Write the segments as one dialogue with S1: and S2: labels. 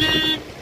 S1: beep.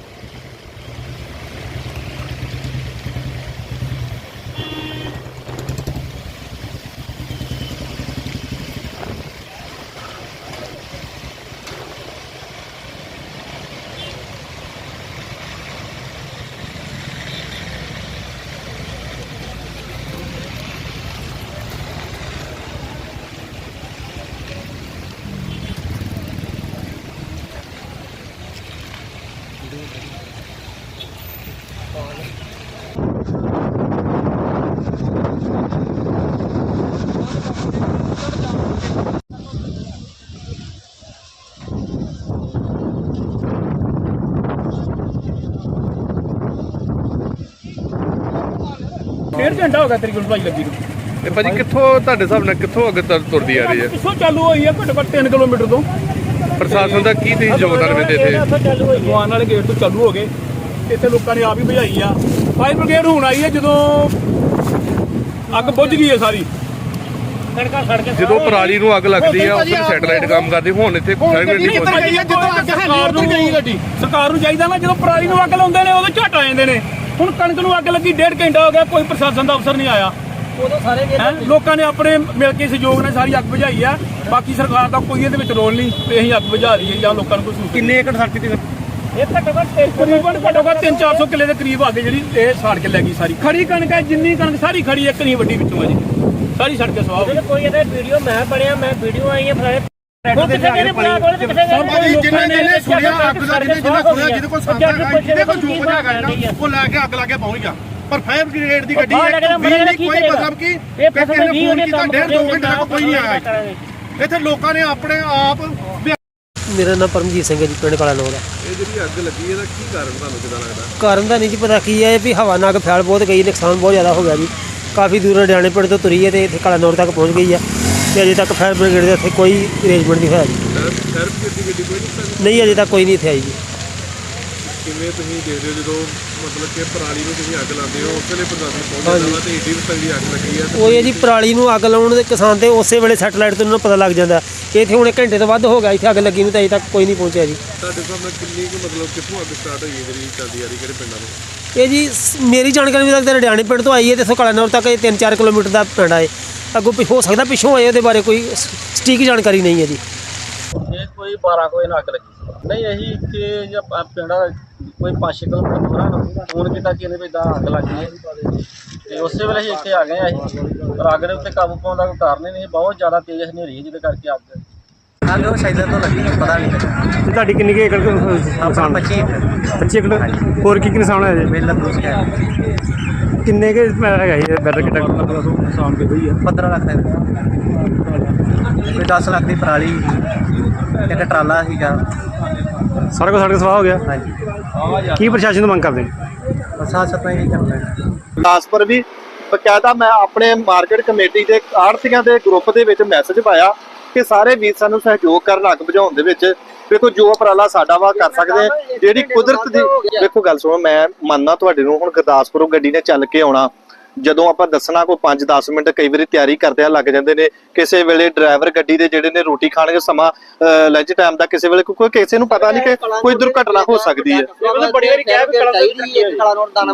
S1: ਡੇਢ ਘੰਟਾ ਹੋ ਗਿਆ ਤੇਰੀ ਗੁਲਬਾਈ ਲੱਗੀ ਨੂੰ।
S2: ਤੇ ਭਾਜੀ ਕਿੱਥੋਂ ਤੁਹਾਡੇ ਹਿਸਾਬ ਨਾਲ ਕਿੱਥੋਂ ਅੱਗੇ ਤੁਰ- ਤੁਰਦੀ ਆ ਰਹੀ ਹੈ?
S1: ਪਿੱਛੋਂ ਚਾਲੂ ਹੋਈ ਆ ਘੱਟੋ ਘੱਟ 3 ਕਿਲੋਮੀਟਰ ਤੋਂ।
S2: ਪ੍ਰਸ਼ਾਸਨ ਦਾ ਕੀ ਤੁਸੀਂ ਯੋਗਦਾਨ ਦਿੰਦੇ ਇੱਥੇ?
S1: ਦੁਕਾਨ ਵਾਲੇ ਗੇਟ ਤੋਂ ਚਾਲੂ ਹੋ ਗਏ। ਇੱਥੇ ਲੋਕਾਂ ਨੇ ਆਪ ਹੀ ਬੁਝਾਈ ਆ। ਫਾਇਰ ਬ੍ਰਿਗੇਡ ਹੁਣ ਆਈ ਹੈ ਜਦੋਂ ਅੱਗ ਬੁੱਝ ਗਈ ਹੈ ਸਾਰੀ।
S2: ਜਦੋਂ ਪਰਾਲੀ ਨੂੰ ਅੱਗ ਲੱਗਦੀ ਆ ਵੇਲੇ ਸੈਟਲਾਈਟ ਕੰਮ ਕਰਦੀ ਹੁਣ ਇੱਥੇ ਫਾਇਰ ਬ੍ਰਿਗੇਡ ਦੀ ਪਹੁੰਚ
S1: ਭਾਈ ਜਦੋਂ ਅੱਗ ਸਰਕਾਰ ਨੂੰ ਗਈ ਗੱਡੀ। ਸਰਕਾਰ ਨੂੰ ਚਾਹੀਦਾ ਨਾ ਜਦੋਂ ਪਰਾਲੀ ਨੂੰ ਅੱਗ ਲਾਉਂਦੇ ਨੇ ਉਦੋਂ ਝਟ ਆ ਜਾਂਦੇ ਨੇ। ਹੁਣ ਕਣਕ ਨੂੰ ਅੱਗ ਲੱਗੀ ਡੇਢ ਘੰਟਾ ਹੋ ਗਿਆ ਕੋਈ ਪ੍ਰਸ਼ਾਸਨ ਦਾ ਅਫਸਰ ਨਹੀਂ ਆਇਆ।
S3: ਉਦੋਂ ਸਾਰੇ
S1: ਹੈਂ? ਲੋਕਾਂ ਨੇ ਆਪਣੇ ਮਿਲ ਕੇ ਸਹਿਯੋਗ ਨਾਲ ਸਾਰੀ ਅੱਗ ਬੁਝਾਈ ਆ। ਬਾਕੀ ਸਰਕਾਰ ਦਾ ਕੋਈ ਇਹਦੇ ਵਿੱਚ ਰੋਲ ਨਹੀਂ ਤੇ ਅਸੀਂ ਅੱਗ ਬੁਝਾ ਦਈਏ ਜਾਂ ਲੋਕਾਂ ਨੂੰ ਕੋਈ ਸੂਚਨਾ
S3: ਕਿੰਨੇ ਏਕੜ ਸੜਕ ਤੇ
S1: ਇਹ ਘੱਟ ਤਕਰੀਬਨ ਘੱਟੋ ਘੱਟ 3-400 ਕਿੱਲੇ ਦੇ ਕਰੀਬ ਅੱਗ ਜਿਹੜੀ ਇਹ ਸਾੜ ਕੇ ਲੈ ਗਈ ਸਾਰੀ। ਖੜੀ ਕਣਕ ਹੈ ਜਿੰਨੀ ਕਣਕ ਸਾਰੀ ਖੜੀ ਇੱਕ ਨਹੀਂ ਵੱਡੀ ਵਿੱਚੋਂ ਹੈ ਜੀ ਸਾਰੀ ਸੜ ਕੇ ਸਵਾਹ ਹੋ ਗਈ।
S3: ਕੋਈ ਇਹਦਾ ਵੀਡੀਓ ਮੈਂ ਬਣਿਆ ਮੈਂ ਵੀਡੀਓ ਆਈ ਹੈ ਫਿਰ
S1: ਹੁਣ ਕਿੱਥੇ ਗਏ ਨੇ ਬਣਾ ਕੋਲ ਕਿੱਥੇ ਗਏ? ਨੇ
S4: ਭਾਜੀ ਜਿੰਨੇ ਜਿੰਨੇ ਸੁਣਿਆ ਅੱਗ ਦਾ ਜਿਹਨੇ ਜਿਹਨੇ ਸੁਣਿਆ ਜਿਹਦੇ ਕੋਲ ਸੰਤਾ ਹੈਗਾ ਜਿਹਦੇ ਕੋਲ ਜੋ ਕੁਝ ਹੈਗਾ ਨਾ ਉਹ ਲੈ ਕੇ ਅੱਗ ਲਾ ਕੇ ਪਹੁੰਚ ਗਿਆ। ਪਰ ਫਾਇਰ ਬ੍ਰਿਗੇਡ ਦੀ ਗੱਡੀ
S3: ਕੀ
S4: ਕੋਈ? ਮਤਲਬ ਕਿ
S3: ਇਹ
S4: ਕਿਸੇ ਨੇ
S3: ਕੀ
S4: ਫੋਨ ਕੀਤਾ ਡੇਢ ਦੋ ਘੰਟੇ ਤੱਕ ਕੋਈ ਨਹੀਂ ਆਇਆ ਇੱਥੇ। ਲੋਕਾਂ ਨੇ ਆਪਣੇ ਆਪ
S5: ਮੇਰਾ ਨਾਮ ਪਰਮਜੀਤ ਸਿੰਘ ਹੈ ਜੀ ਪਿੰਡ ਕਾਲਾ ਨੌਰ। ਦਾ
S2: ਇਹ ਜਿਹੜੀ ਅੱਗ ਲੱਗੀ ਇਹਦਾ ਕੀ ਕਾਰਨ ਤੁਹਾਨੂੰ ਕਿਦਾਂ ਲੱਗਦਾ?
S5: ਕਾਰਨ ਦਾ ਨਹੀਂ ਜੀ ਪਤਾ ਕੀ ਹੈ ਵੀ ਹਵਾ ਨਾਲ ਫੈਲ ਬਹੁਤ ਗਈ ਨੁਕਸਾਨ ਬਹੁਤ ਜ਼ਿਆਦਾ ਹੋ ਗਿਆ ਜੀ। ਕਾਫੀ ਦੂਰ ਹਰਿਆਣੇ ਪਿੰਡ ਤੋਂ ਤੁਰੀ ਹੈ ਤੇ ਇੱਥੇ ਕਾਲਾ ਨੌਰ ਤੱਕ ਪਹੁੰਚ ਗਈ ਹੈ ਤੇ ਅਜੇ ਤੱਕ ਫਾਇਰ ਬ੍ਰਿਗੇਡ ਦੇ ਇੱਥੇ ਕੋਈ ਅਰੇਂਜਮੈਂਟ ਨਹੀਂ ਹੋਇਆ ਜੀ।
S2: ਫਾਇਰ ਬ੍ਰਿਗੇਡ ਦੀ ਗੱਡੀ ਕੋਈ ਨਹੀਂ ਪਤਾ
S5: ਨਹੀਂ ਅਜੇ ਤੱਕ ਕੋਈ ਨਹੀਂ ਇੱਥੇ ਆਈ ਜੀ।
S2: ਕਿਵੇਂ ਤੁਸੀਂ ਦੇਖਦੇ ਹੋ ਜਦੋਂ ਮਤਲਬ ਕਿ ਪਰਾਲੀ ਨੂੰ ਤੁਸੀਂ ਅੱਗ ਲਾਉਂਦੇ ਹੋ ਉਸ ਵੇਲੇ ਪ੍ਰਸ਼ਾਸਨ ਪਹੁੰਚ ਜਾਂਦਾ ਵਾ ਤੇ ਏਡੀ ਤਗੜੀ ਅੱਗ ਲੱਗੀ ਆ ਤੇ
S5: ਉਹ ਇਹ ਜੀ ਪਰਾਲੀ ਨੂੰ ਅੱਗ ਲਾਉਣ ਦੇ ਕਿਸਾਨ ਤੇ ਉਸੇ ਵੇਲੇ ਸੈਟਲਾਈਟ ਤੋਂ ਉਹਨਾਂ ਨੂੰ ਪਤਾ ਲੱਗ ਜਾਂਦਾ। ਕਿ ਇੱਥੇ ਹੁਣ ਇੱਕ ਘੰਟੇ ਤੋਂ ਵੱਧ ਹੋ ਗਿਆ ਇੱਥੇ ਅੱਗ ਲੱਗੀ ਨੂੰ ਤੇ ਅਜੇ ਤੱਕ ਕੋਈ ਨਹੀਂ ਪਹੁੰਚਿਆ ਜੀ।
S2: ਤੁਹਾਡੇ ਨਾਲ ਕਿੰਨੀ ਕੁ ਮਤਲਬ ਕਿੱਥੋਂ ਅੱਗ ਸਟਾਰਟ ਹੋਈ ਹੈ ਜਿਹੜੀ ਚੱਲਦੀ ਆ ਰਹੀ ਕਿਹੜੇ ਪਿੰਡਾਂ ਤੋਂ?
S5: ਇਹ ਜੀ ਸ- ਮੇਰੀ ਜਾਣਕਾਰੀ ਮੁਤਾਬਕ ਹਰਿਆਣੇ ਪਿੰਡ ਤੋਂ ਆਈ ਹੈ ਤੇ ਇੱਥੋਂ ਕਾਲਾ ਨੌਰ ਤੱਕ ਇਹ 3-4 ਕਿਲੋਮੀਟਰ ਦਾ ਪਿੰਡ ਹੈ ਅੱਗੋਂ ਹੋ ਸਕਦਾ ਪਿੱਛੋਂ ਆਏ ਉਹਦੇ ਬਾਰੇ ਕੋਈ ਸ- ਸਟੀਕ ਜਾਣਕਾਰੀ ਨਹੀਂ ਹੈ ਜੀ।
S3: ਇਹ ਕੋਈ 12 ਕੋਈ ਨਾ ਅੱਗ ਲੱਗੀ। ਨਹੀਂ ਜਾਂ ਪ- ਪਿੰਡ ਕੋਈ 5 ਕਿਲੋਮੀਟਰ ਦੂਰ ਆ ਫੋਨ ਕੀਤਾ ਕਿ ਇਹਨੇ ਵੀ ਇਦਾਂ ਅੱਗ ਲੱਗੀ ਹੈ ਤੇ ਉਸੇ ਵੇਲੇ ਅਸੀਂ ਇੱਥੇ ਆ ਗਏ ਆ ਅਸੀਂ। ਪਰ ਅੱਗ ਦੇ ਉੱਤੇ ਕਾਬੂ ਪਾਉਣ ਦਾ ਕੋਈ ਕਾਰਨ ਹੀ ਨਹੀਂ ਬਹੁਤ ਜ਼ਿਆਦਾ ਤੇਜ਼ ਹਨੇਰੀ ਹੈ ਜਿਹਦੇ ਕਰਕੇ ਅੱਗ ਅੱਗ ਉਹ ਸ਼ੈਲਰ ਤੋਂ ਲੱਗੀ ਪਤਾ ਨਹੀਂ
S6: ਤੇ ਤੁਹਾਡੀ ਕਿੰਨੀ ਕੁ ਏਕੜ ਨੁਕਸਾਨ
S3: 25
S6: 25 ਏਕੜ। ਹੋਰ ਕੀ ਕੀ ਨੁਕਸਾਨ ਹੋਇਆ ਜੀ?
S3: ਮੇਲਾ ਦੂਸ ਗਿਆ।
S6: ਕਿੰਨੇ ਕੁ ਹੈਗਾ ਜੀ ਬੈਟਰ ਕਿੱਟਾ
S1: ਨੁਕਸਾਨ ਦੇ ਹੋਈ ਆ
S3: 15 ਲੱਖ ਦਾ ਕੋਈ 10 ਲੱਖ ਦੀ ਪਰਾਲੀ ਇੱਕ ਟਰਾਲਾ ਸੀਗਾ।
S6: ਸਾਰਾ ਕੁਝ ਸਾਡੇ ਸਵਾਹ ਹੋ ਗਿਆ।
S3: ਹਾਂਜੀ।
S6: ਕੀ ਪ੍ਰਸ਼ਾਸਨ ਤੋਂ ਮੰਗ ਕਰਦੇ ਨੇ
S3: ਸਾਥ ਸਤਾਈ ਨਹੀਂ ਕਰਨਾ ਹੈ।
S4: ਦਾਸਪੁਰ ਵੀ ਬਕਾਇਦਾ ਮੈਂ ਆਪਣੇ ਮਾਰਕੀਟ ਕਮੇਟੀ ਦੇ ਆੜਤੀਆਂ ਦੇ ਗਰੁੱਪ ਦੇ ਵਿੱਚ ਮੈਸੇਜ ਪਾਇਆ ਕਿ ਸਾਰੇ ਵੀਰ ਸਾਨੂੰ ਸਹਿਯੋਗ ਕਰਨ ਅੱਗ ਬੁਝਾਉਣ ਦੇ ਵਿੱਚ। ਵੇਖੋ ਜੋ ਉਪਰਾਲਾ ਸਾਡਾ ਵਾ ਕਰ ਸਕਦੇ ਹਾਂ। ਜਿਹੜੀ ਕੁਦਰਤ ਦੀ ਵੇਖੋ ਗੱਲ ਸੁਣੋ ਮੈਂ ਮੰਨਦਾ ਤੁਹਾਡੇ ਨੂੰ ਹੁਣ ਗੁਰਦਾਸਪੁਰੋਂ ਗੱਡੀ ਨੇ ਚੱਲ ਕੇ ਆਉਣਾ। ਜਦੋਂ ਆਪਾਂ ਦੱਸਣਾ ਕੋਈ 5-10 ਮਿੰਟ ਕਈ ਵਾਰੀ ਤਿਆਰੀ ਕਰਦਿਆਂ ਲੱਗ ਜਾਂਦੇ ਨੇ। ਕਿਸੇ ਵੇਲੇ ਡਰਾਈਵਰ ਗੱਡੀ ਦੇ ਜਿਹੜੇ ਨੇ ਰੋਟੀ ਖਾਣਗੇ ਸਮਾਂ ਲੰਚ ਟਾਈਮ ਦਾ ਕਿਸੇ ਵੇਲੇ ਕੋਈ ਕਿਸੇ ਨੂੰ ਪਤਾ ਨਹੀਂ ਕਿ ਕੋਈ ਦੁਰਘਟਨਾ ਹੋ ਸਕਦੀ ਹੈ।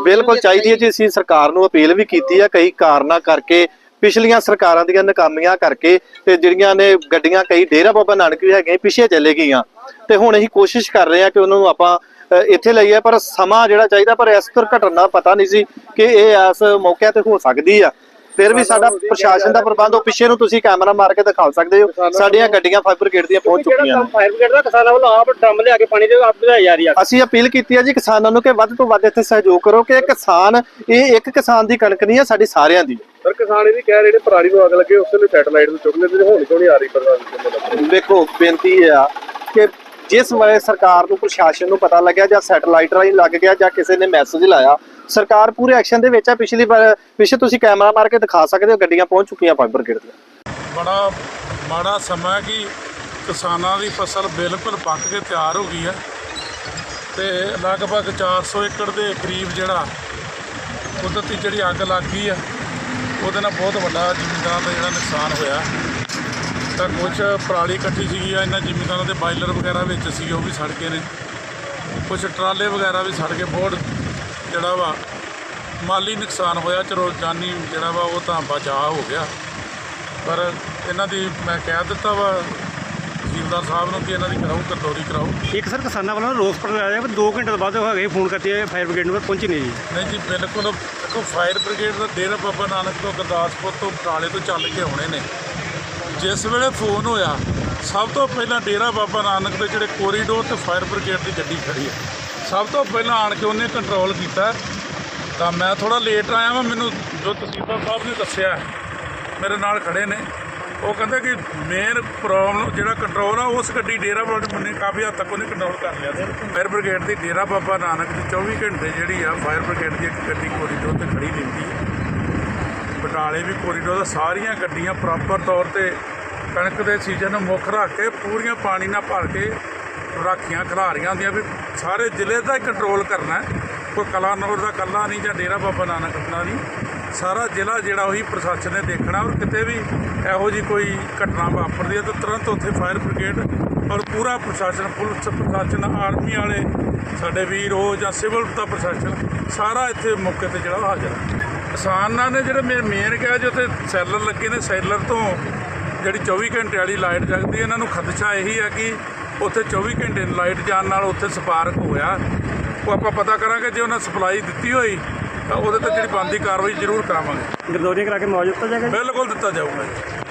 S4: ਬਿਲਕੁਲ ਚਾਹੀਦੀ ਹੈ ਜੀ। ਅਸੀਂ ਸਰਕਾਰ ਨੂੰ ਅਪੀਲ ਵੀ ਕੀਤੀ ਹੈ ਕਈ ਕਾਰਨਾਂ ਕਰਕੇ ਪਿਛਲੀਆਂ ਸਰਕਾਰਾਂ ਦੀਆਂ ਨਾਕਾਮੀਆਂ ਕਰਕੇ ਤੇ ਜਿਹੜੀਆਂ ਨੇ ਗੱਡੀਆਂ ਕਈ ਡੇਰਾ ਬਾਬਾ ਨਾਨਕ ਵੀ ਹੈਗੀਆਂ ਪਿੱਛੇ ਚਲੇ ਗਈਆਂ। ਤੇ ਹੁਣ ਅਸੀਂ ਕੋਸ਼ਿਸ਼ ਕਰ ਰਹੇ ਹਾਂ ਕਿ ਉਹਨਾਂ ਨੂੰ ਆਪਾਂ ਇੱਥੇ ਲਈਏ ਪਰ ਸਮਾਂ ਜਿਹੜਾ ਚਾਹੀਦਾ ਪਰ ਇਸ ਦੁਰਘਟਨਾ ਦਾ ਪਤਾ ਨਹੀਂ ਸੀ ਕਿ ਇਹ ਇਸ ਮੌਕੇ ਤੇ ਹੋ ਸਕਦੀ ਆ। ਫਿਰ ਵੀ ਸਾਡਾ ਪ੍ਰਸ਼ਾਸਨ ਦਾ ਪ੍ਰਬੰਧ ਉਹ ਪਿੱਛੇ ਨੂੰ ਤੁਸੀਂ ਕੈਮਰਾ ਮਾਰ ਕੇ ਦਿਖਾ ਸਕਦੇ ਹੋ। ਸਾਡੀਆਂ ਗੱਡੀਆਂ ਫਾਈਬਰ ਗੇਟ ਦੀਆਂ ਪਹੁੰਚ ਚੁੱਕੀਆਂ ਨੇ।
S6: ਫਾਇਰ ਬ੍ਰਿਗੇਡ ਦਾ? ਕਿਸਾਨਾਂ ਵੱਲੋਂ ਆਪ ਡਰਮ ਲਿਆ ਕੇ ਪਾਣੀ ਦੇ ਆਪ ਬੁਝਾਈ ਜਾ ਰਹੀ ਆ।
S4: ਅਸੀਂ ਅਪੀਲ ਕੀਤੀ ਹੈ ਜੀ ਕਿਸਾਨਾਂ ਨੂੰ ਕਿ ਵੱਧ ਤੋਂ ਵੱਧ ਇੱਥੇ ਸਹਿਯੋਗ ਕਰੋ ਕਿ ਕਿਸਾਨ ਇਹ ਇੱਕ ਕਿਸਾਨ ਦੀ ਕਣਕ ਨਹੀਂ ਹੈ ਸਾਡੀ ਸਾਰਿਆਂ ਦੀ।
S2: ਪਰ ਕਿਸਾਨ ਇਹ ਵੀ ਕਹਿ ਰਹੇ ਨੇ ਪਰਾਲੀ ਨੂੰ ਅੱਗ ਲੱਗੇ ਉਸ ਵੇਲੇ ਸੈਟਲਾਈਟ ਤੋਂ ਚੁੱਕ ਲੈਂਦੇ ਨੇ ਹੁਣ ਕਿਉਂ ਨਹੀਂ ਆ ਰਹੀ ਪ੍ਰਸ਼ਾਸਨ
S4: ਵੇਖੋ ਬੇਨਤੀ ਆ ਕਿ ਜਿਸ ਵੇਲੇ ਸਰਕਾਰ ਨੂੰ, ਪ੍ਰਸ਼ਾਸਨ ਨੂੰ ਪਤਾ ਲੱਗਿਆ ਜਾਂ ਸੈਟਲਾਈਟ ਰਾਹੀਂ ਲੱਗ ਗਿਆ ਜਾਂ ਕਿਸੇ ਨੇ ਮੈਸੇਜ ਲਾਇਆ, ਸਰਕਾਰ ਪੂਰੇ ਐਕਸ਼ਨ ਦੇ ਵਿੱਚ ਆ। ਪਿਛਲੀ ਵਾਰ, ਪਿੱਛੇ ਤੁਸੀਂ ਕੈਮਰਾ ਮਾਰ ਕੇ ਦਿਖਾ ਸਕਦੇ ਹੋ, ਗੱਡੀਆਂ ਪਹੁੰਚ ਚੁੱਕੀਆਂ ਫਾਈਬਰ ਗੇਟ ਦੀਆਂ।
S7: ਬੜਾ ਮਾੜਾ ਸਮਾਂ ਕਿ ਕਿਸਾਨਾਂ ਦੀ ਫਸਲ ਬਿਲਕੁਲ ਪੱਕ ਕੇ ਤਿਆਰ ਹੋ ਗਈ ਹੈ ਤੇ ਲਗਭਗ 400 ਏਕੜ ਦੇ ਕਰੀਬ ਜਿਹੜਾ ਕੁਦਰਤੀ ਜਿਹੜੀ ਅੱਗ ਲੱਗ ਗਈ ਆ ਉਹਦੇ ਨਾਲ ਬਹੁਤ ਵੱਡਾ ਜ਼ਿਮੀਂਦਾਰ ਦਾ ਜਿਹੜਾ ਨੁਕਸਾਨ ਹੋਇਆ ਤਾਂ ਕੁਝ ਪਰਾਲੀ ਇਕੱਠੀ ਸੀਗੀ ਆ ਇਹਨਾਂ ਜ਼ਿਮੀਂਦਾਰਾਂ ਦੇ ਬਾਇਲਰ ਵਗੈਰਾ ਵਿੱਚ ਸੀ ਉਹ ਵੀ ਸੜ ਗਏ ਨੇ। ਕੁਝ ਟਰਾਲੇ ਵਗੈਰਾ ਵੀ ਸੜ ਕੇ ਬਹੁਤ ਜਿਹੜਾ ਵਾ ਮਾਲੀ ਨੁਕਸਾਨ ਹੋਇਆ ਚਲੋ ਜਾਨੀ ਜਿਹੜਾ ਵਾ ਉਹ ਤਾਂ ਬਚਾਅ ਹੋ ਗਿਆ। ਪਰ ਇਹਨਾਂ ਦੀ ਮੈਂ ਕਹਿ ਦਿੱਤਾ ਵਾ ਤਹਿਸੀਲਦਾਰ ਸਾਹਿਬ ਨੂੰ ਕਿ ਇਹਨਾਂ ਦੀ ਕਰਾਓ ਕਟੋਰੀ ਕਰਾਓ।
S6: ਇੱਕ ਸਰ ਕਿਸਾਨਾਂ ਵੱਲੋਂ ਰੋਸ ਪ੍ਰਗਟਾਇਆ ਪਰ 2 ਘੰਟੇ ਤੋਂ ਬਾਅਦ ਹੋ ਗਏ ਫੋਨ ਕਰਤੇ ਫਾਇਰ ਬ੍ਰਿਗੇਡ ਨੂੰ ਪਰ ਪਹੁੰਚੀ ਨਹੀਂ ਜੀ।
S7: ਨਹੀਂ ਜੀ ਬਿਲਕੁਲ ਦੇਖੋ ਫਾਇਰ ਬ੍ਰਿਗੇਡ ਦਾ ਡੇਰਾ ਬਾਬਾ ਨਾਨਕ ਤੋਂ ਗੁਰਦਾਸਪੁਰ ਤੋਂ ਬਟਾਲੇ ਤੋਂ ਚੱਲ ਕੇ ਆਉਣੇ ਨੇ। ਜਿਸ ਵੇਲੇ ਫੋਨ ਹੋਇਆ, ਸਭ ਤੋਂ ਪਹਿਲਾਂ ਡੇਰਾ ਬਾਬਾ ਨਾਨਕ ਦੇ ਜਿਹੜੇ ਕੋਰੀਡੋਰ ਤੇ ਫਾਇਰ ਬ੍ਰਿਗੇਡ ਦੀ ਗੱਡੀ ਖੜੀ ਹੈ। ਸਭ ਤੋਂ ਪਹਿਲਾਂ ਆਣ ਕੇ ਉਹਨੇ ਕੰਟਰੋਲ ਕੀਤਾ। ਤਾਂ ਮੈਂ ਥੋੜਾ ਲੇਟ ਆਇਆ ਵਾਂ, ਮੈਨੂੰ ਜੋ ਤਹਿਸੀਲਦਾਰ ਸਾਹਿਬ ਨੇ ਦੱਸਿਆ, ਮੇਰੇ ਨਾਲ ਖੜੇ ਨੇ। ਉਹ ਕਹਿੰਦੇ ਕਿ ਮੇਨ ਪ੍ਰੋਬਲਮ ਜਿਹੜਾ ਕੰਟਰੋਲ ਆ, ਉਸ ਗੱਡੀ ਡੇਰਾ ਬਾਬਾ ਮੰਨੇ ਕਾਫੀ ਹੱਦ ਤੱਕ ਉਹਨੇ ਕੰਟਰੋਲ ਕਰ ਲਿਆ ਸੀ। ਫਾਇਰ ਬ੍ਰਿਗੇਡ ਦੀ ਡੇਰਾ ਬਾਬਾ ਨਾਨਕ ਦੀ 24 ਘੰਟੇ ਜਿਹੜੀ ਆ ਫਾਇਰ ਬ੍ਰਿਗੇਡ ਦੀ ਇੱਕ ਗੱਡੀ ਕੋਰੀਡੋਰ ਤੇ ਖੜੀ ਰਹਿੰਦੀ ਹੈ। ਬਟਾਲੇ ਵੀ ਕੋਰੀਡੋਰ ਦਾ ਸਾਰੀਆਂ ਗੱਡੀਆਂ ਪ੍ਰੋਪਰ ਤੌਰ ਤੇ ਕਣਕ ਦੇ ਸੀਜ਼ਨ ਨੂੰ ਮੁੱਖ ਰੱਖ ਕੇ ਪੂਰੀਆਂ ਪਾਣੀ ਨਾਲ ਭਰ ਕੇ ਰਾਖੀਆਂ ਖਿਲਾਰੀਆਂ ਹੁੰਦੀਆਂ ਵੀ ਸਾਰੇ ਜ਼ਿਲ੍ਹੇ ਦਾ ਹੀ ਕੰਟਰੋਲ ਕਰਨਾ ਹੈ। ਕੋਈ ਕਲਾਨੌਰ ਦਾ ਕੱਲਾ ਨਹੀਂ ਜਾਂ ਡੇਰਾ ਬਾਬਾ ਨਾਨਕ ਦਾ ਨਹੀਂ। ਸਾਰਾ ਜ਼ਿਲ੍ਹਾ ਜਿਹੜਾ ਉਹੀ ਪ੍ਰਸ਼ਾਸਨ ਨੇ ਦੇਖਣਾ ਔਰ ਕਿਤੇ ਵੀ ਇਹੋ ਜੀ ਕੋਈ ਘਟਨਾ ਵਾਪਰਦੀ ਹੈ ਤਾਂ ਤੁਰੰਤ ਉੱਥੇ ਫਾਇਰ ਬ੍ਰਿਗੇਡ ਔਰ ਪੂਰਾ ਪ੍ਰਸ਼ਾਸਨ, ਪੁਲਿਸ ਪ੍ਰਸ਼ਾਸਨ ਆਰਮੀ ਵਾਲੇ, ਸਾਡੇ ਵੀਰ ਹੋ ਜਾਂ ਸਿਵਲ ਦਾ ਪ੍ਰਸ਼ਾਸਨ, ਸਾਰਾ ਇੱਥੇ ਮੌਕੇ ਤੇ ਜਿਹੜਾ ਹਾਜ਼ਰ ਹੈ। ਕਿਸਾਨਾਂ ਨੇ ਜਿਹੜੇ ਮੇਰੇ ਮੇਨ ਕਿਹਾ ਜੋ ਉੱਥੇ ਸੈਲਰ ਲੱਗੇ ਨੇ, ਸੈਲਰ ਤੋਂ ਜਿਹੜੀ 24 ਘੰਟੇ ਵਾਲੀ ਲਾਈਟ ਜਗਦੀ ਇਹਨਾਂ ਨੂੰ ਖਦਸ਼ਾ ਇਹੀ ਹੈ ਕਿ ਉੱਥੇ 24 ਘੰਟੇ ਲਾਈਟ ਜਾਣ ਨਾਲ ਉੱਥੇ ਸਪਾਰਕ ਹੋਇਆ। ਉਹ ਆਪਾਂ ਪਤਾ ਕਰਾਂਗੇ ਜੇ ਉਹਨਾਂ ਸਪਲਾਈ ਦਿੱਤੀ ਹੋਈ ਤਾਂ ਉਹਦੇ ਤੇ ਜਿਹੜੀ ਬਣਦੀ ਕਾਰਵਾਈ ਜ਼ਰੂਰ ਕਰਾਵਾਂਗੇ।
S6: ਗਰਦੌਰੀਆਂ ਕਰਾ ਕੇ ਮੁਆਵਜ਼ਾ ਦਿੱਤਾ ਜਾਏਗਾ
S7: ਬਿਲਕੁਲ ਦਿੱਤਾ ਜਾਊਗਾ ਜੀ।